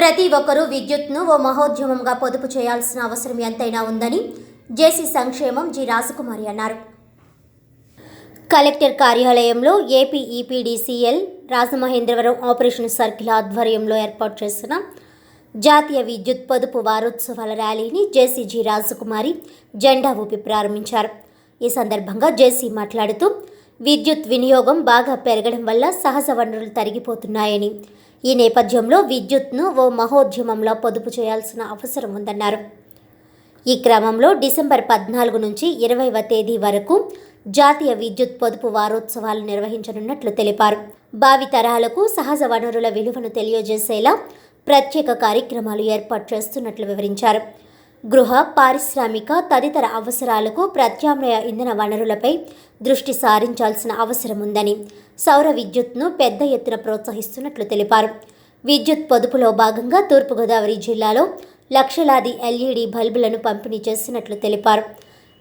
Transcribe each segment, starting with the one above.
ప్రతి ఒక్కరూ విద్యుత్ను ఓ మహోద్యమంగా పొదుపు చేయాల్సిన అవసరం ఎంతైనా ఉందని జేసీ సంక్షేమం జి రాజకుమారి అన్నారు. కలెక్టర్ కార్యాలయంలో AP EPDCL Rajamahendravaram operation circle ఆధ్వర్యంలో ఏర్పాటు చేసిన జాతీయ విద్యుత్ పొదుపు వారోత్సవాల ర్యాలీని జేసీజీ రాజకుమారి జెండా ఊపి ప్రారంభించారు. ఈ సందర్భంగా జేసీ మాట్లాడుతూ విద్యుత్ వినియోగం బాగా పెరగడం వల్ల సహజ వనరులు తరిగిపోతున్నాయని ఈ నేపథ్యంలో విద్యుత్ను ఓ మహోద్యమంలో పొదుపు చేయాల్సిన అవసరం ఉందన్నారు. ఈ క్రమంలో డిసెంబర్ పద్నాలుగు నుంచి ఇరవైవ తేదీ వరకు జాతీయ విద్యుత్ పొదుపు వారోత్సవాలు నిర్వహించనున్నట్లు తెలిపారు. భావితరాలకు సహజ వనరుల విలువను తెలియజేసేలా ప్రత్యేక కార్యక్రమాలు ఏర్పాటు చేస్తున్నట్లు వివరించారు. గృహ పారిశ్రామిక తదితర అవసరాలకు ప్రత్యామ్నాయ ఇంధన వనరులపై దృష్టి సారించాల్సిన అవసరం ఉందని సౌర విద్యుత్ను పెద్ద ఎత్తున ప్రోత్సహిస్తున్నట్లు తెలిపారు. విద్యుత్ పొదుపులో భాగంగా తూర్పుగోదావరి జిల్లాలో లక్షలాది ఎల్ఈడి బల్బులను పంపిణీ చేసినట్లు తెలిపారు.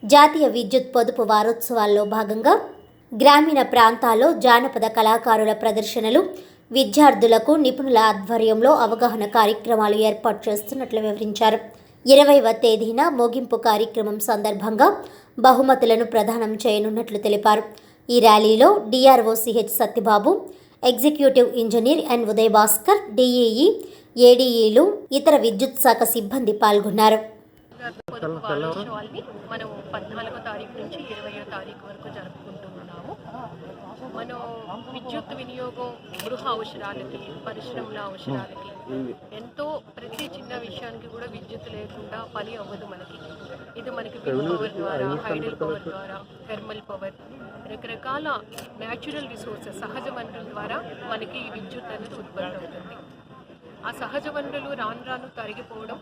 జాతీయ విద్యుత్ పొదుపు వారోత్సవాల్లో భాగంగా గ్రామీణ ప్రాంతాల్లో జానపద కళాకారుల ప్రదర్శనలు విద్యార్థులకు నిపుణుల ఆధ్వర్యంలో అవగాహన కార్యక్రమాలు ఏర్పాటు చేస్తున్నట్లు వివరించారు. ఇరవైవ తేదీన ముగింపు కార్యక్రమం సందర్భంగా బహుమతులను ప్రదానం చేయనున్నట్లు తెలిపారు. ఈ ర్యాలీలో DRO CH Satyababu executive engineer N Uday Bhaskar DEE ఏడీఈలు ఇతర విద్యుత్ శాఖ సిబ్బంది పాల్గొన్నారు. పొదుపు మనం పద్నాలుగో తారీఖు నుంచి ఇరవయో తారీఖు వరకు జరుపుకుంటాం మనం విద్యుత్ వినియోగం గృహ అవసరాలకి పరిశ్రమల అవసరాలకి ఎంతో ప్రతి చిన్న విషయానికి కూడా విద్యుత్ లేకుండా పని అవ్వదు మనకి. ఇది మనకి విండ్ పవర్ ద్వారా హైడల్ పవర్ ద్వారా థెర్మల్ పవర్ రకరకాల న్యాచురల్ రిసోర్సెస్ సహజ వనరుల ద్వారా మనకి ఈ విద్యుత్ అనేది ఉత్పత్తి అవుతుంది. ఆ సహజ వనరులు రాను రాను తరిగిపోవడం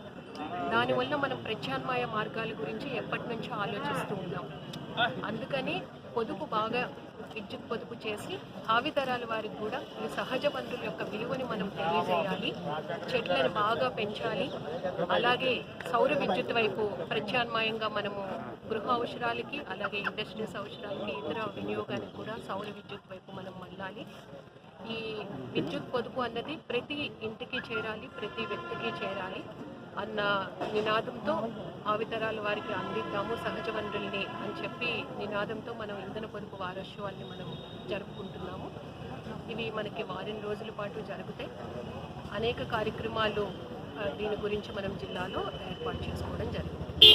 దానివల్ల మనం ప్రత్యామ్నాయ మార్గాల గురించి ఎప్పటి నుంచో ఆలోచిస్తూ ఉన్నాం. అందుకని పొదుపు బాగా విద్యుత్ పొదుపు చేసి భావితరాల వారికి కూడా ఈ సహజ వనరుల యొక్క విలువని మనం తెలియజేయాలి. చెట్లను బాగా పెంచాలి. అలాగే సౌర విద్యుత్ వైపు ప్రత్యామ్నాయంగా మనము గృహ అవసరాలకి అలాగే ఇండస్ట్రీస్ అవసరాలకి ఇతర వినియోగానికి కూడా సౌర విద్యుత్ వైపు మనం మళ్ళాలి. ఈ విద్యుత్ పొదుపు అన్నది ప్రతి ఇంటికి చేరాలి ప్రతి వ్యక్తికి చేరాలి. అన్న నినాదంతో భావితరాల వారికి అందిద్దాము సహజ వనరుల్ని అని చెప్పి నినాదంతో మనం ఇంధన పొదుపు వారోత్సవాల్ని మనం జరుపుకుంటున్నాము. ఇవి మనకి వారం రోజుల పాటు జరుగుతాయి. అనేక కార్యక్రమాలు దీని గురించి మనం జిల్లాలో ఏర్పాటు చేసుకోవడం జరుగుతుంది.